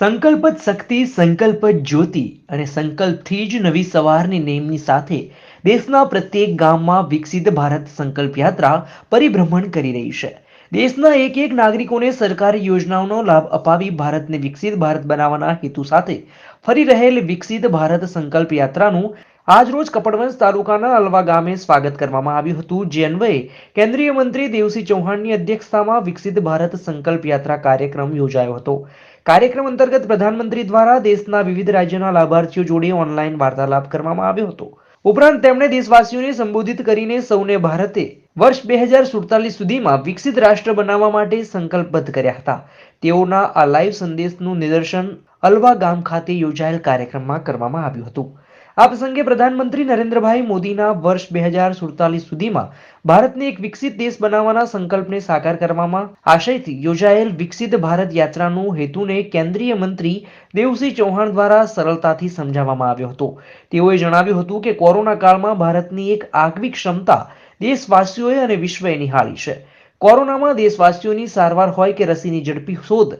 સંકલ્પ જ શક્તિ સંકલ્પ જ જ્યોતિ અને સંકલ્પથી જ નવી સવારની નેમની સાથે દેશના પ્રત્યેક ગામમાં વિકસિત ભારત સંકલ્પ યાત્રા પરિભ્રમણ કરી રહી છે. દેશના એક એક નાગરિકોને સરકારી યોજનાઓનો લાભ અપાવી ભારતને વિકસિત ભારત બનાવવાના હેતુ સાથે ફરી રહેલ વિકસિત ભારત સંકલ્પ યાત્રાનું આજરોજ કપડવંજ તાલુકાના અલવા ગામે સ્વાગત કરવામાં આવ્યું હતું. જે અન્વયે કેન્દ્રીય મંત્રી દેવસિંહ ચૌહાણની અધ્યક્ષતામાં વિકસિત ભારત સંકલ્પ યાત્રા કાર્યક્રમ યોજાયો હતો. કાર્યક્રમ અંતર્ગત પ્રધાનમંત્રી દ્વારા દેશના વિવિધ રાજ્યોના લાભાર્થીઓ જોડે ઓનલાઈન વાર્તાલાપ કરવામાં આવ્યો હતો. ઉપરાંત તેમણે દેશવાસીઓને સંબોધિત કરીને સૌને ભારતે વર્ષ બે હજાર સુડતાલીસ સુધીમાં વિકસિત રાષ્ટ્ર બનાવવા માટે સંકલ્પબદ્ધ કર્યા હતા. તેઓના આ લાઈવ સંદેશનું નિદર્શન અલવા ગામ ખાતે યોજાયેલ કાર્યક્રમમાં કરવામાં આવ્યું હતું. આ પ્રસંગે પ્રધાનમંત્રી નરેન્દ્રભાઈ મોદીના વર્ષ બે હજાર સુડતાલીસ સુધીમાં ભારતને એક વિકસિત દેશ બનાવવાના સંકલ્પને સાકાર કરવામાં આશયથી યોજાયેલ વિકસિત ભારત યાત્રાનું હેતુને કેન્દ્રીય મંત્રી દેવસિંહ ચૌહાણ દ્વારા સરળતાથી સમજાવવામાં આવ્યો હતો. તેઓએ જણાવ્યું હતું કે કોરોના કાળમાં ભારતની એક આગવી ક્ષમતા દેશવાસીઓએ અને વિશ્વએ નિહાળી છે. કોરોનામાં દેશવાસીઓની સારવાર હોય કે રસીની ઝડપી શોધ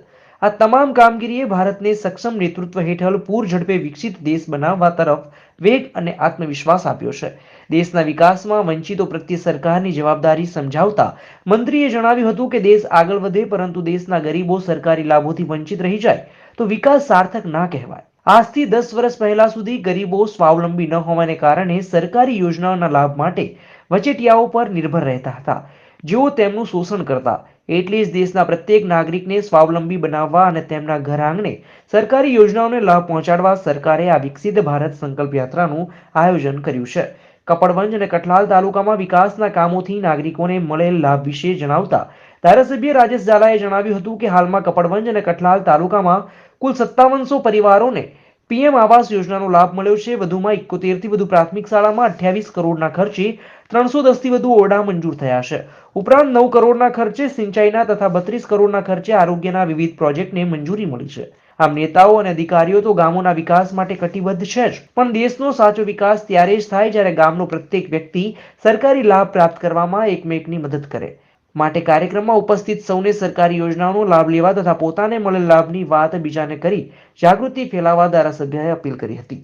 આ તમામ કામગીરીએ ભારતને સક્ષમ નેતૃત્વ હેઠળ પૂર ઝડપે વિકસિત દેશ બનાવવા તરફ વેગ અને આત્મવિશ્વાસ આપ્યો છે. દેશના વિકાસમાં વંચિતો પ્રત્યે સરકારની જવાબદારી સમજાવતા મંત્રીએ જણાવ્યું હતું કે દેશ આગળ વધે પરંતુ દેશના ગરીબો સરકારી લાભોથી વંચિત રહી જાય, તો વિકાસ સાર્થક ના કહેવાય. આજથી દસ વર્ષ પહેલા સુધી ગરીબો સ્વાવલંબી ન હોવાને કારણે સરકારી યોજનાઓના લાભ માટે વચેટિયાઓ પર નિર્ભર રહેતા હતા. જેઓ તેમનું શોષણ કરતા એટલે જ દેશના પ્રત્યેક નાગરિકને સ્વાવલંબી બનાવવા અને તેમના ઘર આંગણે સરકારી યોજનાઓને લાભ પહોંચાડવા સરકારે આ વિકસિત ભારત સંકલ્પ યાત્રાનું આયોજન કર્યું છે. કપડવંજ અને કઠલાલ તાલુકામાં વિકાસના કામોથી નાગરિકોને મળેલ લાભ વિશે જણાવતા ધારાસભ્ય રાજેશ ઝાલાએ જણાવ્યું હતું કે હાલમાં કપડવંજ અને કઠલાલ તાલુકામાં કુલ સત્તાવનસો પરિવારોને પીએમ આવાસ યોજનાનો લાભ મળ્યો છે. વધુમાં એકોતેરથી વધુ પ્રાથમિક શાળામાં અઠ્યાવીસ કરોડના ખર્ચે ત્રણસો દસથી વધુ ઓરડા મંજૂર થયા છે. ઉપરાંત નવ કરોડના ખર્ચે સિંચાઈના તથા બત્રીસ કરોડના ખર્ચે આરોગ્યના વિવિધ પ્રોજેક્ટને મંજૂરી મળી છે. આમ નેતાઓ અને અધિકારીઓ તો ગામોના વિકાસ માટે કટિબદ્ધ છે જ. પણ દેશનો સાચો વિકાસ ત્યારે જ થાય જ્યારે ગામનો પ્રત્યેક વ્યક્તિ સરકારી લાભ પ્રાપ્ત કરવામાં એકમેકની મદદ કરે. માટે કાર્યક્રમમાં ઉપસ્થિત સૌને સરકારી યોજનાઓનો લાભ લેવા તથા પોતાને મળેલ લાભની વાત બીજાને કરી જાગૃતિ ફેલાવવા ધારાસભ્યએ અપીલ કરી હતી.